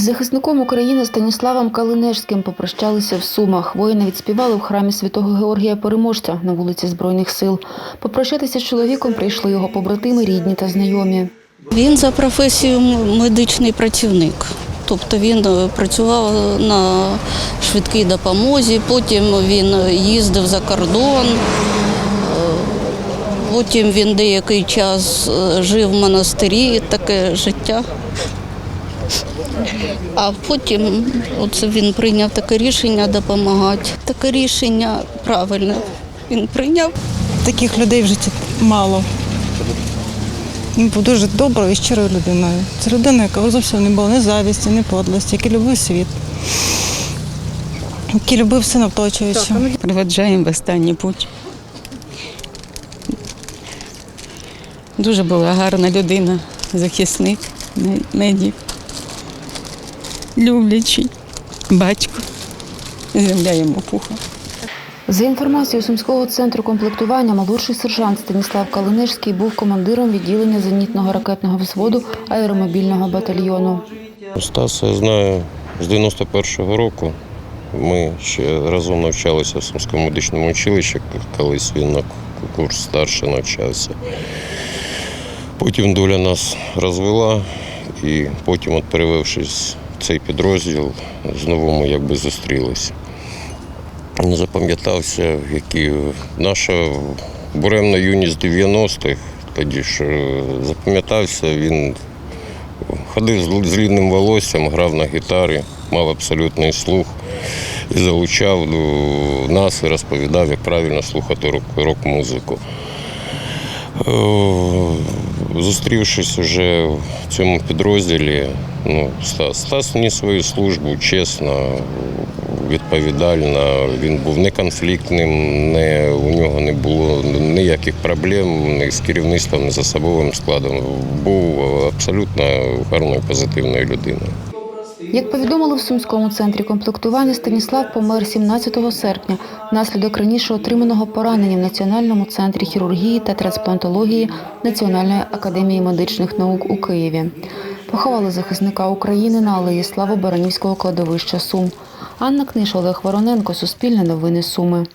захисником України Станіславом Калинежським попрощалися в Сумах. Воїни відспівали в храмі святого Георгія Переможця на вулиці Збройних сил. Попрощатися з чоловіком прийшли його побратими, рідні та знайомі. Він за професією медичний працівник. Тобто він е, працював на швидкій допомозі, потім він їздив за кордон, е, потім він деякий час е, жив в монастирі, таке життя. А потім оце він прийняв таке рішення допомагати. Таке рішення правильне він прийняв. Таких людей в житті мало. Він був дуже доброю і щирою людиною. Це людина, яка зовсім не було ні завісті, ні подлості, який любив світ, який любив все навточуючи. Проведжаємо в останній путь. Дуже була гарна людина, захисник, медик, люблячий, батько. Земля йому пуха. За інформацією Сумського центру комплектування, молодший сержант Станіслав Калинежський був командиром відділення зенітного ракетного взводу аеромобільного батальйону. Стаса я знаю з 91-го року. Ми ще разом навчалися в Сумському медичному училищі, колись він на курс старше навчався. Потім доля нас розвела, і потім, от перевившись в цей підрозділ, знову ми якби зустрілися. Не запам'ятався, які наша буремна юність 90-х, тоді ж е, запам'ятався він Ходив з з рідним волоссям, грав на гітарі, мав абсолютний слух і залучав нас і розповідав, як правильно слухати рок- рок-музику. Е, Зустрівшись вже в цьому підрозділі, ну, Стас, Стас ніс свою службу чесно, відповідально. Він був неконфліктним, не, у нього не було ніяких проблем ні з керівництвом, ні з особовим складом. Був абсолютно гарною, позитивною людиною. Як повідомили в Сумському центрі комплектування, Станіслав помер 17 серпня внаслідок раніше отриманого поранення в Національному центрі хірургії та трансплантології Національної академії медичних наук у Києві. Поховали захисника України на алеї Слави Баранівського кладовища Сум. Анна Книж, Олег Вороненко, Суспільне новини Суми.